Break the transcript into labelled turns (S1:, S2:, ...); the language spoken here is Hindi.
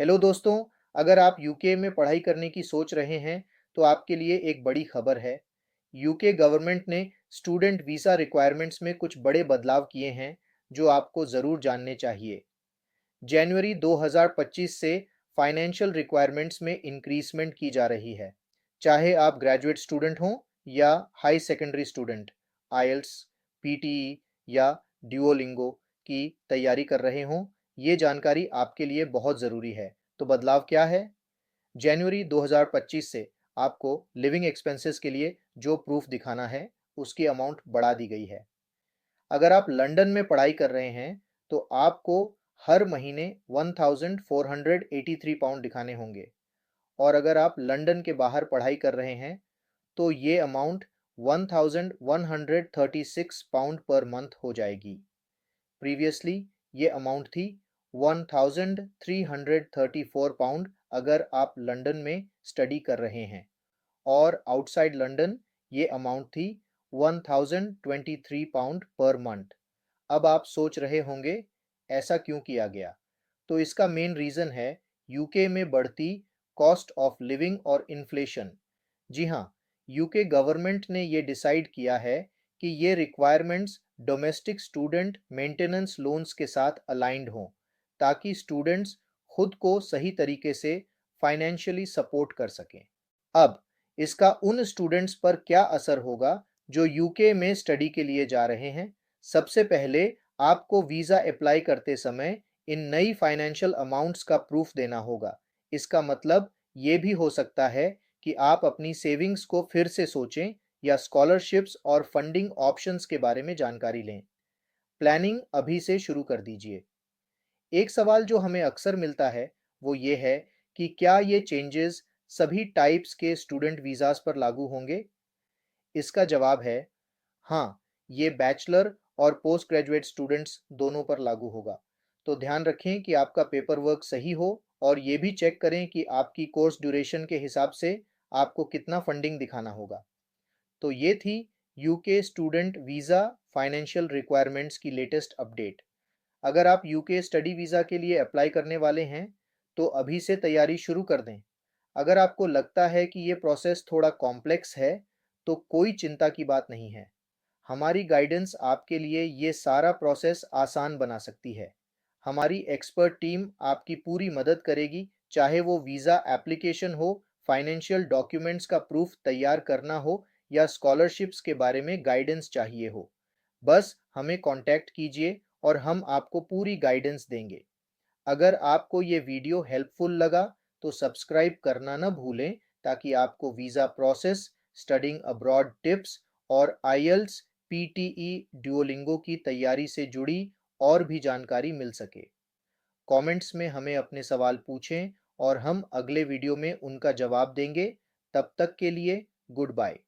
S1: हेलो दोस्तों, अगर आप यूके में पढ़ाई करने की सोच रहे हैं तो आपके लिए एक बड़ी खबर है। यूके गवर्नमेंट ने स्टूडेंट वीज़ा रिक्वायरमेंट्स में कुछ बड़े बदलाव किए हैं, जो आपको ज़रूर जानने चाहिए। जनवरी 2025 से फाइनेंशियल रिक्वायरमेंट्स में इंक्रीजमेंट की जा रही है। चाहे आप ग्रेजुएट स्टूडेंट हों या high secondary student IELTS PTE या ड्यूओलिंगो की तैयारी कर रहे हों ये जानकारी आपके लिए बहुत ज़रूरी है। तो बदलाव क्या है? जनवरी 2025 से आपको लिविंग एक्सपेंसेस के लिए जो प्रूफ दिखाना है, उसकी अमाउंट बढ़ा दी गई है। अगर आप लंदन में पढ़ाई कर रहे हैं तो आपको हर महीने 1483 पाउंड दिखाने होंगे। और अगर आप लंदन के बाहर पढ़ाई कर रहे हैं तो ये अमाउंट 1136 पाउंड पर मंथ हो जाएगी। प्रीवियसली ये अमाउंट थी 1334 पाउंड अगर आप लंदन में स्टडी कर रहे हैं। और आउटसाइड लंदन ये अमाउंट थी 1023 पाउंड पर मंथ अब आप सोच रहे होंगे, ऐसा क्यों किया गया? तो इसका मेन रीज़न है यूके में बढ़ती कॉस्ट ऑफ़ लिविंग और इन्फ्लेशन जी हाँ यूके गवर्नमेंट ने ये डिसाइड किया है कि ये requirements domestic student maintenance loans के साथ अलाइंड हों। ताकि स्टूडेंट्स खुद को सही तरीके से फाइनेंशियली सपोर्ट कर सकें। अब, इसका उन स्टूडेंट्स पर क्या असर होगा जो यूके में स्टडी के लिए जा रहे हैं? सबसे पहले आपको वीज़ा अप्लाई करते समय इन नई फाइनेंशियल अमाउंट्स का प्रूफ देना होगा। इसका मतलब ये भी हो सकता है कि आप अपनी सेविंग्स को फिर से सोचें या स्कॉलरशिप्स और फंडिंग ऑप्शंस के बारे में जानकारी लें। प्लानिंग अभी से शुरू कर दीजिए। एक सवाल जो हमें अक्सर मिलता है, वो ये है कि क्या ये चेंजेस सभी टाइप्स के स्टूडेंट वीज़ास पर लागू होंगे? इसका जवाब है हाँ ये बैचलर और पोस्ट ग्रेजुएट स्टूडेंट्स दोनों पर लागू होगा। तो ध्यान रखें कि आपका पेपर वर्क सही हो और ये भी चेक करें कि आपकी कोर्स ड्यूरेशन के हिसाब से आपको कितना फंडिंग दिखाना होगा। तो ये थी UK student visa financial requirements की लेटेस्ट अपडेट अगर आप यूके स्टडी वीज़ा के लिए अप्लाई करने वाले हैं तो अभी से तैयारी शुरू कर दें। अगर आपको लगता है कि ये प्रोसेस थोड़ा कॉम्प्लेक्स है तो कोई चिंता की बात नहीं है। हमारी गाइडेंस आपके लिए ये सारा प्रोसेस आसान बना सकती है। हमारी एक्सपर्ट टीम आपकी पूरी मदद करेगी, चाहे वो वीज़ा एप्लीकेशन हो फाइनेंशियल डॉक्यूमेंट्स का प्रूफ तैयार करना हो, या स्कॉलरशिप्स के बारे में गाइडेंस चाहिए हो। बस हमें कांटेक्ट कीजिए और हम आपको पूरी गाइडेंस देंगे। अगर आपको ये वीडियो हेल्पफुल लगा तो सब्सक्राइब करना न भूलें, ताकि आपको visa process studying abroad tips और आईएल्स पीटीई ड्यूलिंगो की तैयारी से जुड़ी और भी जानकारी मिल सके। कमेंट्स में हमें अपने सवाल पूछें और हम अगले वीडियो में उनका जवाब देंगे। तब तक के लिए गुड बाय